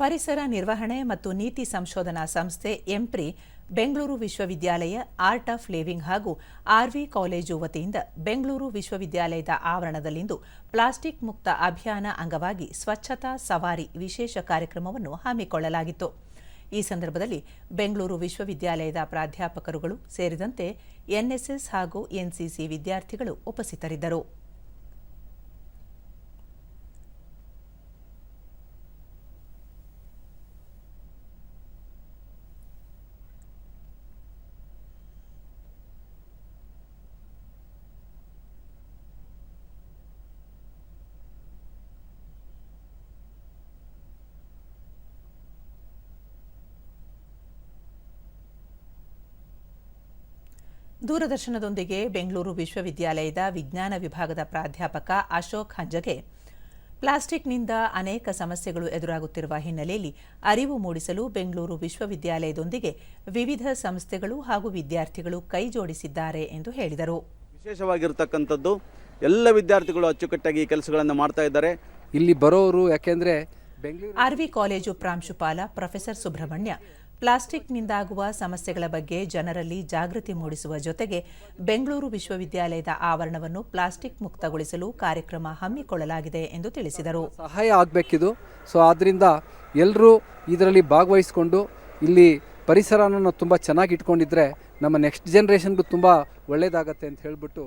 ಪರಿಸರ ನಿರ್ವಹಣೆ ಮತ್ತು ನೀತಿ ಸಂಶೋಧನಾ ಸಂಸ್ಥೆ ಎಂಪ್ರಿ, ಬೆಂಗಳೂರು ವಿಶ್ವವಿದ್ಯಾಲಯ ಆರ್ಟ್ ಆಫ್ ಲಿವಿಂಗ್ ಹಾಗೂ ಆರ್ವಿ ಕಾಲೇಜು ವತಿಯಿಂದ ಬೆಂಗಳೂರು ವಿಶ್ವವಿದ್ಯಾಲಯದ ಆವರಣದಲ್ಲಿಂದು ಪ್ಲಾಸ್ಟಿಕ್ ಮುಕ್ತ ಅಭಿಯಾನ ಅಂಗವಾಗಿ ಸ್ವಚ್ಛತಾ ಸವಾರಿ ವಿಶೇಷ ಕಾರ್ಯಕ್ರಮವನ್ನು ಹಮ್ಮಿಕೊಳ್ಳಲಾಗಿತ್ತು. ಈ ಸಂದರ್ಭದಲ್ಲಿ ಬೆಂಗಳೂರು ವಿಶ್ವವಿದ್ಯಾಲಯದ ಪ್ರಾಧ್ಯಾಪಕರುಗಳು ಸೇರಿದಂತೆ ಎನ್ಎಸ್ಎಸ್ ಹಾಗೂ ಎನ್ಸಿಸಿ ವಿದ್ಯಾರ್ಥಿಗಳು ಉಪಸ್ಥಿತರಿದ್ದರು. ದೂರದರ್ಶನದೊಂದಿಗೆ ಬೆಂಗಳೂರು ವಿಶ್ವವಿದ್ಯಾಲಯದ ವಿಜ್ಞಾನ ವಿಭಾಗದ ಪ್ರಾಧ್ಯಾಪಕ ಅಶೋಕ್ ಹಂಜಗೆ. ಪ್ಲಾಸ್ಟಿಕ್ನಿಂದ ಅನೇಕ ಸಮಸ್ಯೆಗಳು ಎದುರಾಗುತ್ತಿರುವ ಹಿನ್ನೆಲೆಯಲ್ಲಿ ಅರಿವು ಮೂಡಿಸಲು ಬೆಂಗಳೂರು ವಿಶ್ವವಿದ್ಯಾಲಯದೊಂದಿಗೆ ವಿವಿಧ ಸಂಸ್ಥೆಗಳು ಹಾಗೂ ವಿದ್ಯಾರ್ಥಿಗಳು ಕೈಜೋಡಿಸಿದ್ದಾರೆ ಎಂದು ಹೇಳಿದರು. ವಿಶೇಷವಾಗಿರತಕ್ಕಂಥದ್ದು ಎಲ್ಲ ವಿದ್ಯಾರ್ಥಿಗಳು ಅಚ್ಚುಕಟ್ಟಾಗಿ ಈ ಕೆಲಸಗಳನ್ನು ಮಾಡ್ತಾ ಇದ್ದಾರೆ. ಇಲ್ಲಿ ಬರೋರು ಯಾಕೆಂದ್ರೆ ಆರ್ವಿ ಕಾಲೇಜು ಪ್ರಾಂಶುಪಾಲ ಪ್ರೊಫೆಸರ್ ಸುಬ್ರಹ್ಮಣ್ಯ ಪ್ಲಾಸ್ಟಿಕ್ನಿಂದಾಗುವ ಸಮಸ್ಯೆಗಳ ಬಗ್ಗೆ ಜನರಲ್ಲಿ ಜಾಗೃತಿ ಮೂಡಿಸುವ ಜೊತೆಗೆ ಬೆಂಗಳೂರು ವಿಶ್ವವಿದ್ಯಾಲಯದ ಆವರಣವನ್ನು ಪ್ಲಾಸ್ಟಿಕ್ ಮುಕ್ತಗೊಳಿಸಲು ಕಾರ್ಯಕ್ರಮ ಹಮ್ಮಿಕೊಳ್ಳಲಾಗಿದೆ ಎಂದು ತಿಳಿಸಿದರು. ಸಹಾಯ ಆಗಬೇಕಿದು. ಸೊ ಆದ್ದರಿಂದ ಎಲ್ಲರೂ ಇದರಲ್ಲಿ ಭಾಗವಹಿಸಿಕೊಂಡು ಇಲ್ಲಿ ಪರಿಸರನ ತುಂಬ ಚೆನ್ನಾಗಿ ಇಟ್ಕೊಂಡಿದ್ರೆ ನಮ್ಮ ನೆಕ್ಸ್ಟ್ ಜನರೇಷನ್ಗೂ ತುಂಬ ಒಳ್ಳೇದಾಗತ್ತೆ ಅಂತ ಹೇಳ್ಬಿಟ್ಟು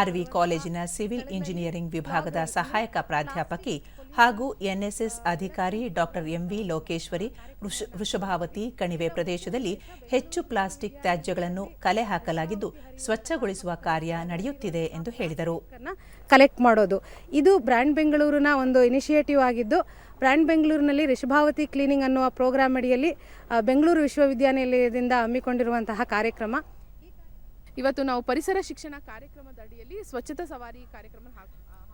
ಆರ್ವಿ ಕಾಲೇಜಿನ ಸಿವಿಲ್ ಇಂಜಿನಿಯರಿಂಗ್ ವಿಭಾಗದ ಸಹಾಯಕ ಪ್ರಾಧ್ಯಾಪಕಿ ಹಾಗೂ ಎನ್ಎಸ್ಎಸ್ ಅಧಿಕಾರಿ ಡಾಕ್ಟರ್ ಎಂವಿ ಲೋಕೇಶ್ವರಿ ವೃಷ- ವೃಷಭಾವತಿ ಕಣಿವೆ ಪ್ರದೇಶದಲ್ಲಿ ಹೆಚ್ಚು ಪ್ಲಾಸ್ಟಿಕ್ ತ್ಯಾಜ್ಯಗಳನ್ನು ಕಲೆ ಹಾಕಲಾಗಿದ್ದು ಸ್ವಚ್ಛಗೊಳಿಸುವ ಕಾರ್ಯ ನಡೆಯುತ್ತಿದೆ ಎಂದು ಹೇಳಿದರು. ಕಲೆಕ್ಟ್ ಮಾಡೋದು. ಇದು ಬ್ರ್ಯಾಂಡ್ ಬೆಂಗಳೂರಿನ ಒಂದು ಇನಿಷಿಯೇಟಿವ್ ಆಗಿದ್ದು, ಬ್ರ್ಯಾಂಡ್ ಬೆಂಗಳೂರಿನಲ್ಲಿ ಋಷಭಾವತಿ ಕ್ಲೀನಿಂಗ್ ಅನ್ನುವ ಪ್ರೋಗ್ರಾಮ್ ಅಡಿಯಲ್ಲಿ ಬೆಂಗಳೂರು ವಿಶ್ವವಿದ್ಯಾನಿಲಯದಿಂದ ಹಮ್ಮಿಕೊಂಡಿರುವಂತಹ ಕಾರ್ಯಕ್ರಮ. ಇವತ್ತು ನಾವು ಪರಿಸರ ಶಿಕ್ಷಣ ಕಾರ್ಯಕ್ರಮದ ಅಡಿಯಲ್ಲಿ ಸ್ವಚ್ಛತಾ ಸವಾರಿ ಕಾರ್ಯಕ್ರಮ